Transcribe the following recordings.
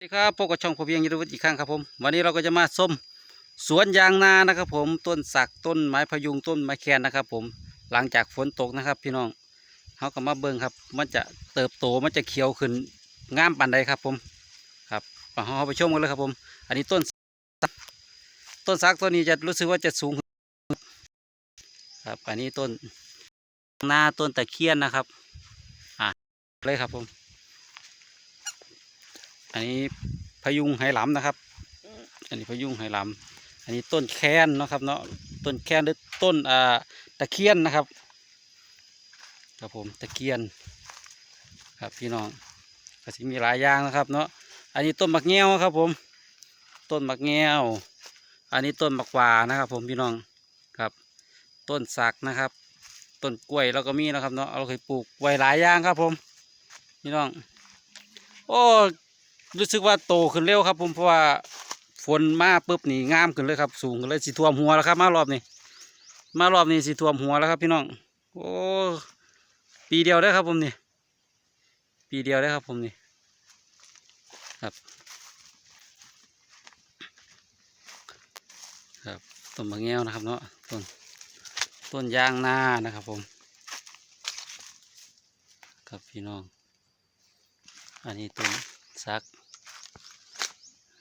สวัสดีครับพบกับช่องพอเพียงยุทธวุฒิอีกครั้งครับผม วันนี้เราก็จะมาส้มสวนยางนานะครับผมต้นสักต้นไม้พะยุงต้นไม้แคนนะครับ ผมหลังจากฝนตกนะครับ พี่น้องเขาก็มาเบิ่งครับ มันจะเติบโตมันจะเขียวขึ้นงามปานใดครับผมครับมาเราไปชมกันเลยครับผม อันนี้ต้นสักต้นสักต้นนี้จะรู้สึกว่าจะสูงครับอันนี้ต้นนาต้นตะเคียนนะครับอะเลยครับผม อันนี้พยุงไหหลำนะครับ อันนี้พยุงไหหลำอันนี้ต้นแคนเนาะครับเนาะต้นแคนหรือต้นอ่าตะเคียนนะครับครับผมตะเคียนครับพี่น้องก็สิมีหลายอย่างนะครับเนาะอันนี้ต้นมักแง้วครับ ผม ต้นมักแง้ว อันนี้ต้นมักหวานะครับ ผมพี่น้องครับ ต้นสักนะครับต้นกล้วยเราก็มีนะครับเนาะเราเคยปลูกไว้หลายอย่างครับ ผม พี่น้อง โอ้ รู้สึกว่าโตขึ้นเร็วครับ ผมเพราะว่าฝนมาปุ๊บนี่งามขึ้นเลยครับ สูงขึ้นเลยสีท่วมหัวแล้วครับ มารอบนี้มารอบนี้สีท่วมหัวแล้วครับ พี่น้อง โอ้ปีเดียวได้ครับผมนี่ปีเดียวได้ครับผมนี่ครับครับต้นมะเงี้ยวนะครับเนาะต้นต้นยางนานะครับผม ครับพี่น้อง อันนี้ต้น ซัก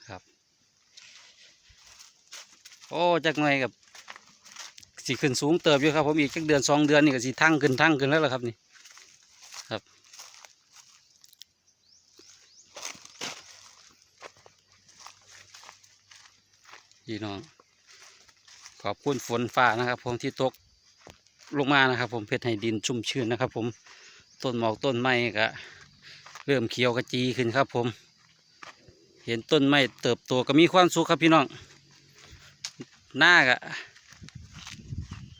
ครับ โอ้จักหน่อยกับสีขึ้นสูงเติบอยู่ครับผมอีกจักเดือนสองเดือนนี่ก็สีทั้งขึ้นทั้งขึ้นแล้วล่ะครับนี่ครับ พี่น้อง ขอบคุณฝนฟ้านะครับ ผมที่ตกลงมานะครับ ผมเพชรให้ดินชุ่มชื้นนะครับ ผมต้นหมอกต้นไม้ก็ เริ่มเขียวกระจีขึ้นครับผม เห็นต้นไม้เติบโตก็มีความสุขครับพี่น้อง หน้าก็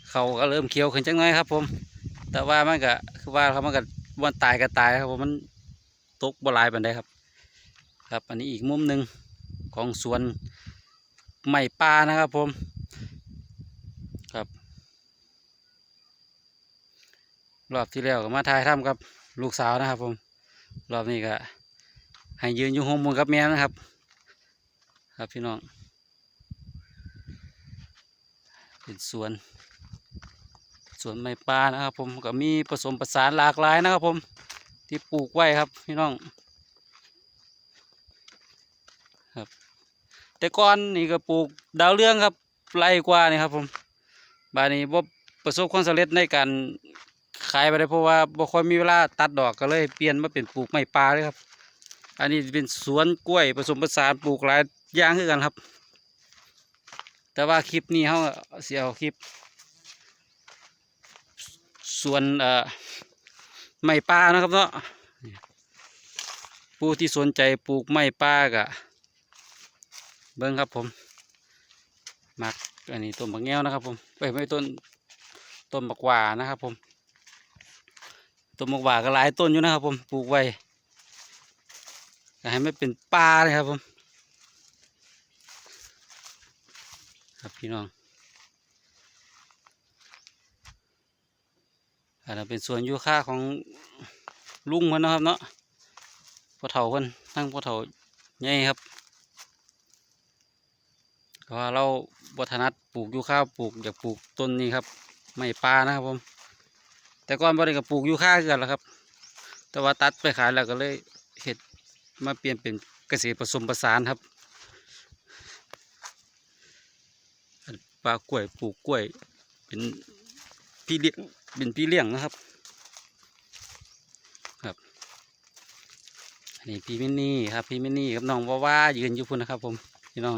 เขาก็เริ่มเขียวขึ้นจังน้อยครับผม แต่ว่ามันก็คือว่าเขามันก็วันตายก็ตายครับผมมันตกบลายปันไดครับ ครับ อันนี้อีกมุมหนึ่งของสวนไม้ป่านะครับผมครับรอบที่แล้วก็มาถ่ายทำกับลูกสาวนะครับผม รอบนี้ก็ให้ยืนอยู่โฮมมูลกับแม่นะครับ ครับพี่น้อง เป็นสวนสวนไม้ป่านะครับ ผมก็มีผสมผสานหลากหลายนะครับ ผมที่ปลูกไว้ครับพี่น้องครับ แต่ก่อนนี่ก็ปลูกดาวเรืองครับไร่กว่านี่ครับ ผมบานนี้บ่ประสบความสำเร็จในการายไปได้เพราะว่าบ่ค่อยมีเวลาตัดดอกก็เลยเปลี่ยนมาเป็นปลูกไม้ป่าเลยครับ อันนี้เป็นสวนกล้วยผสมผสานปลูกหลายอย่างคือกันครับ แต่ว่าคลิปนี้เขาเสียคลิปสวนเอ่อไม้ป่านะครับเนาะผู้ที่สนใจปลูกไม้ป่ากะเบิ้งครับผมมักอันนี้ต้นบักแง้วนะครับผมไปไม่ต้นต้นบักหว่านะครับผม ต้นบักหว่าก็หลายต้นอยู่นะครับผมปลูกไว้ให้ไม่เป็นป่าเลยครับผม ครับพี่น้องอันนั้นเป็นสวนยูคาของลุงมันนะครับเนาะพอเฒ่าคนทั้งพอเฒ่าใหญ่ครับเพราะว่าเราบัถนัดปลูกยูคาปลูกอยากปลูกต้นนี้ครับ ไม้ป่านะครับผม แต่ก่อนบ่ได้ก็ปลูกยูคาคือกันแหละครับ แต่ว่าตัดไปขายแล้วก็เลยเห็ดมาเปลี่ยนเป็นเกษตรผสมผสานครับปลากล้วยปลูกกล้วย เป็นพี่เลี้ยงเป็นพี่เลี้ยงนะครับ ครับอันนี้พี่มินนี่ครับพี่มินนี่กับน้องว่าว่ายืนอยู่พุ่นนะครับ ผมพี่น้อง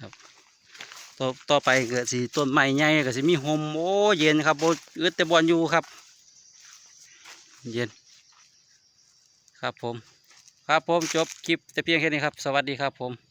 ครับ ต่อต่อไปเกิดสีต้นไม้ใหญ่ก็สิมีโฮมโอ้เย็นครับโบอึดแต่บอลอยู่ครับ เย็น ครับผม ครับผมจบคลิปแต่เพียงแค่นี้ครับ สวัสดีครับผม